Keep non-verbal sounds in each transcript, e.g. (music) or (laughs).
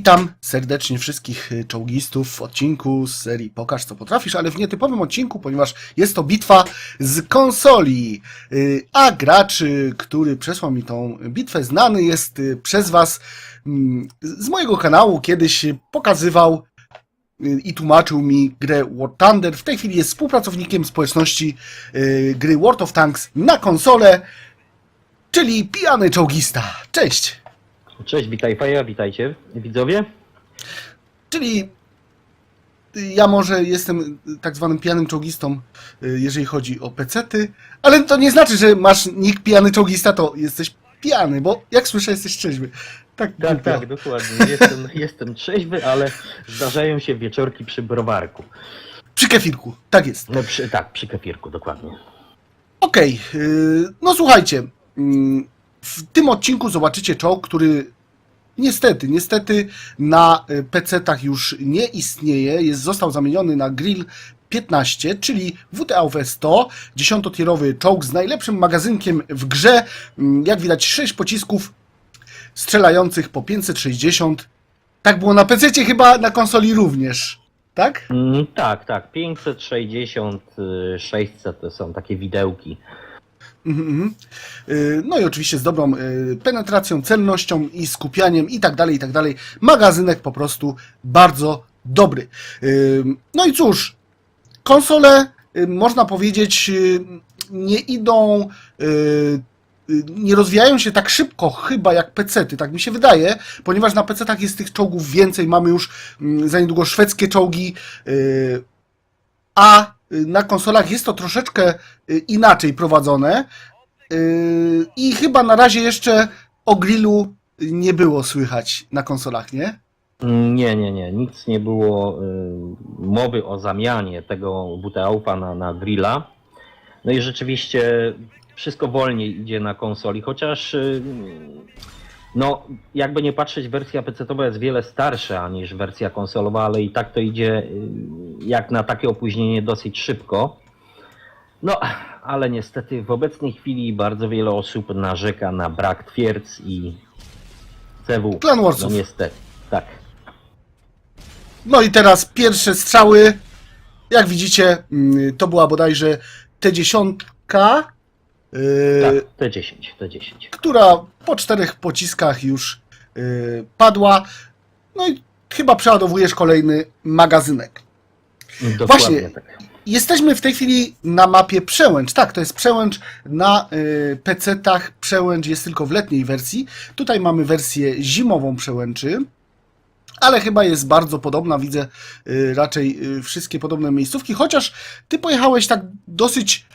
Witam serdecznie wszystkich y, czołgistów w odcinku z serii Pokaż co potrafisz, ale w nietypowym odcinku, ponieważ jest to bitwa z konsoli. Y, A gracz, który przesłał mi tą bitwę, znany jest y, przez Was mm, z mojego kanału. Kiedyś pokazywał i tłumaczył mi grę War Thunder. W tej chwili jest współpracownikiem społeczności gry World of Tanks na konsolę, czyli pijany czołgista. Cześć! Cześć, witaj Faja, witajcie widzowie. Czyli y, ja może jestem y, tak zwanym pijanym czołgistą, y, jeżeli chodzi o pecety, ale to nie znaczy, że masz nick pijany czołgista, to jesteś pijany, bo jak słyszę, jesteś trzeźwy. Tak, Tak, tak, dokładnie. Jestem, (laughs) jestem trzeźwy, ale zdarzają się wieczorki przy browarku. Przy kefirku, tak jest. No, przy, tak, przy kefirku, dokładnie. Okej, y, no słuchajcie, mm, w tym odcinku zobaczycie czołg, który niestety, niestety na y, PC-tach już nie istnieje, jest, został zamieniony na Grill 15, czyli WTAV 100, 10-tierowy czołg z najlepszym magazynkiem w grze, Mm, jak widać 6 pocisków strzelających po 560, tak było na PC, chyba na konsoli również, tak? Mm, tak, tak, 560, y, 600 to są takie widełki. Mhm. Y, No i oczywiście z dobrą y, penetracją, celnością i skupianiem i tak dalej, i tak dalej. Magazynek po prostu bardzo dobry. Y, No i cóż, konsole, można powiedzieć, nie idą, nie rozwijają się tak szybko chyba jak PC-ty, tak mi się wydaje, ponieważ na PC-tach jest tych czołgów więcej, mamy już mm, za niedługo szwedzkie czołgi, a na konsolach jest to troszeczkę y, inaczej prowadzone y, i chyba na razie jeszcze o grillu nie było słychać na konsolach, nie? Mm, Nie, nie, nie, nic nie było y, mowy o zamianie tego WTA na, na grilla. No i rzeczywiście wszystko wolniej idzie na konsoli, chociaż y, no jakby nie patrzeć, wersja PC-towa jest wiele starsza niż wersja konsolowa, ale i tak to idzie y, jak na takie opóźnienie dosyć szybko. No, ale niestety w obecnej chwili bardzo wiele osób narzeka na brak twierdz i CW. Clan No Warsów. niestety, tak. No i teraz pierwsze strzały. Jak widzicie, mm, to była bodajże T10, y, Tak, T10, T10. która po czterech pociskach już y, padła. No i chyba przeładowujesz kolejny magazynek. Dokładnie Właśnie. tak. Jesteśmy w tej chwili na mapie Przełęcz. Tak, to jest Przełęcz na y, PC-tach. Przełęcz jest tylko w letniej wersji. Tutaj mamy wersję zimową Przełęczy, ale chyba jest bardzo podobna. Widzę y, raczej y, wszystkie podobne miejscówki, chociaż ty pojechałeś tak dosyć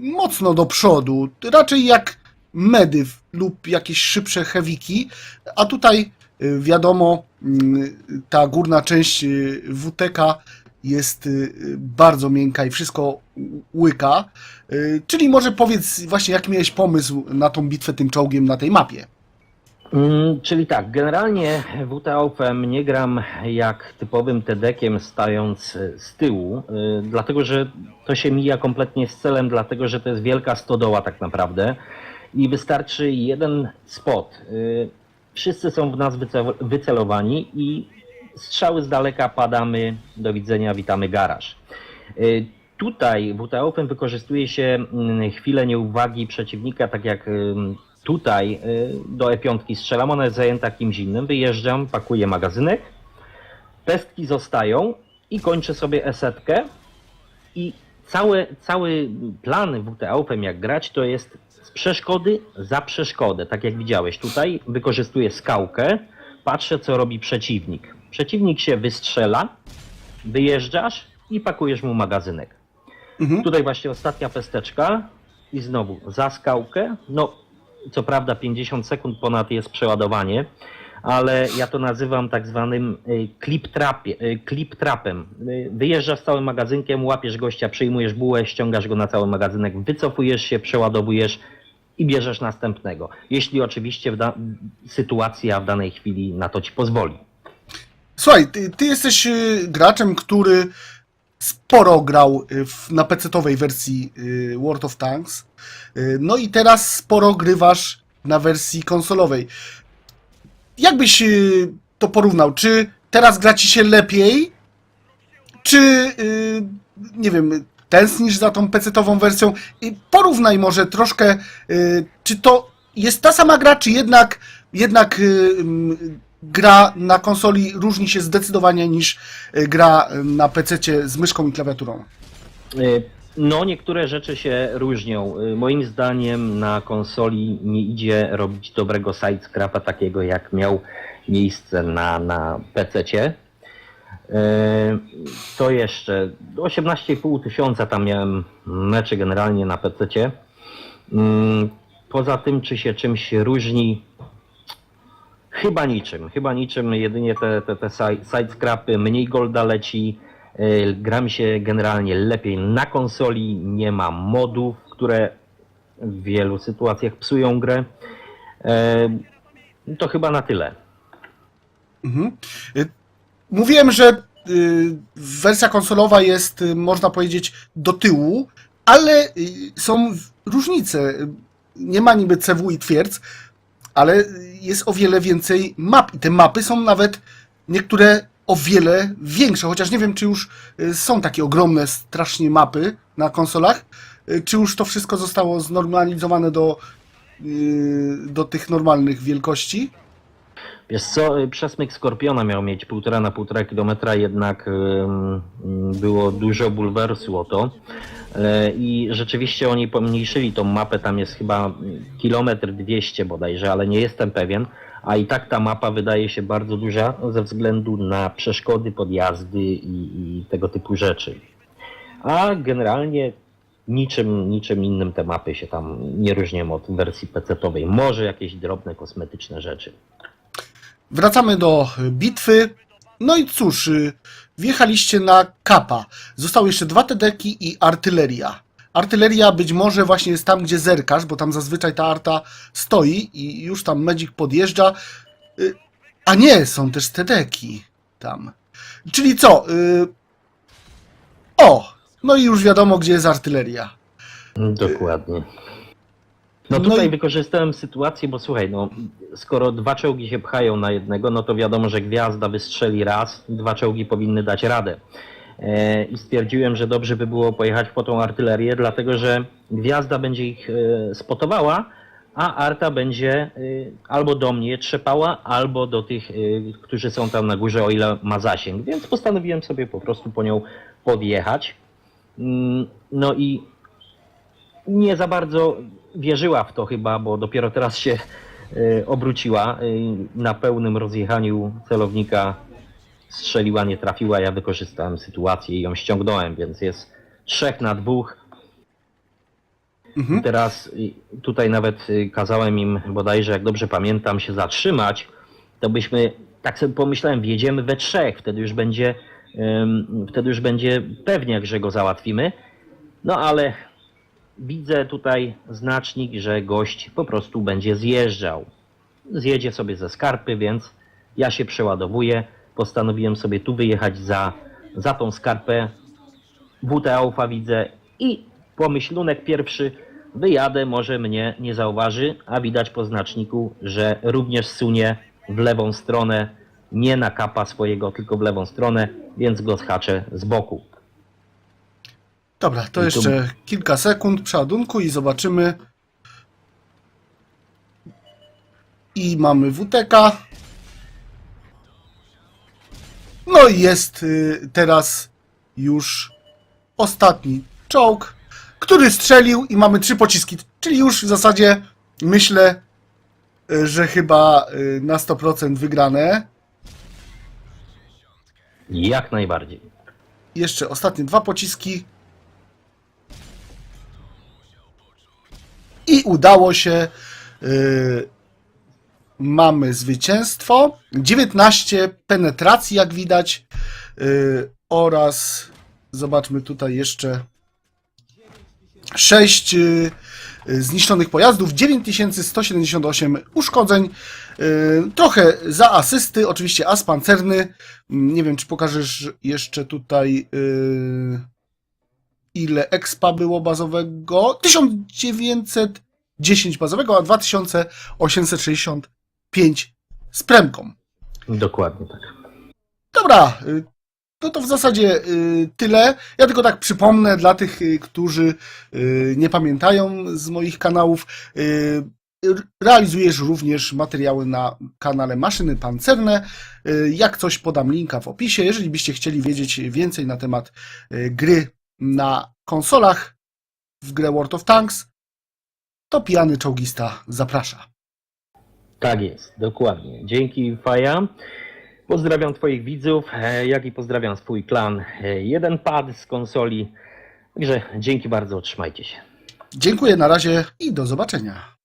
mocno do przodu. Raczej jak medy w- lub jakieś szybsze hewiki, a tutaj y, wiadomo, mm, ta górna część y, WTK jest y, bardzo miękka i wszystko łyka. Y, Czyli może powiedz właśnie, jaki miałeś pomysł na tą bitwę tym czołgiem na tej mapie? Mm, czyli tak, generalnie WTA-em nie gram jak typowym TEDekiem stając y, z tyłu, y, dlatego że to się mija kompletnie z celem, dlatego że to jest wielka stodoła tak naprawdę i wystarczy jeden spot. Y, Wszyscy są w nas wyce- wycelowani i strzały z daleka padamy, do widzenia, witamy garaż. Tutaj WTA-em wykorzystuje się mm, chwilę nieuwagi przeciwnika, tak jak tutaj y, do E5 strzelam, ona jest zajęta kimś innym, wyjeżdżam, pakuję magazynek, pestki zostają i kończę sobie esetkę i cały, cały plan WTA-em jak grać to jest z przeszkody za przeszkodę, tak jak widziałeś tutaj, wykorzystuję skałkę, patrzę co robi przeciwnik. Przeciwnik się wystrzela, wyjeżdżasz i pakujesz mu magazynek. Mhm. Tutaj właśnie ostatnia pesteczka i znowu za skałkę. No, co prawda 50 sekund ponad jest przeładowanie, ale ja to nazywam tak zwanym y, clip, trapie, y, clip trapem. Y, Wyjeżdżasz z całym magazynkiem, łapiesz gościa, przyjmujesz bułę, ściągasz go na cały magazynek, wycofujesz się, przeładowujesz i bierzesz następnego. Jeśli oczywiście w sytuacja w danej chwili na to ci pozwoli. Słuchaj, ty, ty jesteś graczem, który sporo grał y, w, na PC-towej wersji y, World of Tanks. Y, No i teraz sporo grywasz na wersji konsolowej. Jakbyś to porównał. Czy teraz gra ci się lepiej, czy nie wiem, tęsknisz za tą PC-tową wersją? I porównaj może troszkę, czy to jest ta sama gra, czy jednak, jednak mm, gra na konsoli różni się zdecydowanie niż y, gra na PC z myszką i klawiaturą? Y, No, niektóre rzeczy się różnią. Y, Moim zdaniem na konsoli nie idzie robić dobrego sidescrapa takiego, jak miał miejsce na, na PC-cie. To jeszcze 18,5 tysiąca tam miałem meczy generalnie na PC-cie. Mm, Poza tym, czy się czymś różni, Chyba niczym, chyba niczym, jedynie te, te, te side- sidescrapy, mniej golda leci, yy, gra mi się generalnie lepiej na konsoli, nie ma modów, które w wielu sytuacjach psują grę. Yy, To chyba na tyle. Mhm. Y, Mówiłem, że y, wersja konsolowa jest, y, można powiedzieć, do tyłu, ale y, są różnice. Y, Nie ma niby CW i twierdz, ale y, jest o wiele więcej map. I te mapy są nawet niektóre o wiele większe, chociaż nie wiem, czy już y, są takie ogromne, strasznie mapy na konsolach, y, czy już to wszystko zostało znormalizowane do, y, do tych normalnych wielkości. Wiesz co, y, przesmyk Skorpiona miał mieć 1,5 na 1,5 kilometra, jednak było dużo bulwersu o to. E, I rzeczywiście oni pomniejszyli tą mapę, tam jest chyba mm, kilometr 200 bodajże, ale nie jestem pewien. A i tak ta mapa wydaje się bardzo duża ze względu na przeszkody, podjazdy i, i tego typu rzeczy. A generalnie niczym, niczym innym te mapy się tam nie różnią od wersji PC-owej. Może jakieś drobne kosmetyczne rzeczy. Wracamy do bitwy. No i cóż, y, wjechaliście na kapa. Zostały jeszcze dwa tedeki i artyleria. Artyleria być może właśnie jest tam, gdzie zerkasz, bo tam zazwyczaj ta arta stoi i już tam medzik podjeżdża. Y, A nie, są też tedeki tam. Czyli co? y, O! No i już wiadomo, gdzie jest artyleria. Dokładnie. No No tutaj i- wykorzystałem sytuację, bo słuchaj, no skoro dwa czołgi się pchają na jednego, no to wiadomo, że gwiazda wystrzeli raz, dwa czołgi powinny dać radę. E, I stwierdziłem, że dobrze by było pojechać po tą artylerię, dlatego że gwiazda będzie ich e, spotowała, a arta będzie e, albo do mnie trzepała, albo do tych, e, którzy są tam na górze, o ile ma zasięg. Więc postanowiłem sobie po prostu po nią podjechać. Mm, No i nie za bardzo wierzyła w to chyba, bo dopiero teraz się y, obróciła. y, Na pełnym rozjechaniu celownika strzeliła, nie trafiła. Ja wykorzystałem sytuację i ją ściągnąłem, więc jest trzech na dwóch. Mhm. Teraz tutaj nawet y, kazałem im bodajże, jak dobrze pamiętam, się zatrzymać. To byśmy, tak sobie pomyślałem, wjedziemy we trzech, wtedy już będzie, wtedy już będzie pewniak, że go załatwimy. No ale widzę tutaj znacznik, że gość po prostu będzie zjeżdżał. Zjedzie sobie ze skarpy, więc ja się przeładowuję. Postanowiłem sobie tu wyjechać za, za tą skarpę. WTA widzę i pomyślunek pierwszy wyjadę, może mnie nie zauważy, a widać po znaczniku, że również sunie w lewą stronę, nie na kapa swojego, tylko w lewą stronę, więc go schaczę z boku. Dobra, to jeszcze kilka sekund przeładunku i zobaczymy. I mamy WTK. No i jest y, teraz już ostatni czołg, który strzelił i mamy trzy pociski. Czyli już w zasadzie myślę, y, że chyba y, na 100% wygrane. Jak najbardziej. Jeszcze ostatnie dwa pociski. Udało się. Yy, mamy zwycięstwo. 19 penetracji, jak widać. Yy, oraz zobaczmy tutaj jeszcze 6 yy, zniszczonych pojazdów, 9178 uszkodzeń, trochę za asysty, oczywiście as pancerny. Mm, Nie wiem, czy pokażesz jeszcze tutaj ile expa było bazowego. 1910 bazowego, a 2865 z premką. Dokładnie tak. Dobra, no to w zasadzie y, tyle. Ja tylko tak przypomnę dla tych, y, którzy nie pamiętają z moich kanałów. Realizujesz również materiały na kanale Maszyny Pancerne. Jak coś podam linka w opisie. Jeżeli byście chcieli wiedzieć więcej na temat gry na konsolach w grę World of Tanks, to pijany czołgista zaprasza. Tak jest, dokładnie. Dzięki Faja. Pozdrawiam Twoich widzów, e, jak i pozdrawiam swój klan. E, Jeden pad z konsoli. Także dzięki bardzo, trzymajcie się. Dziękuję na razie i do zobaczenia.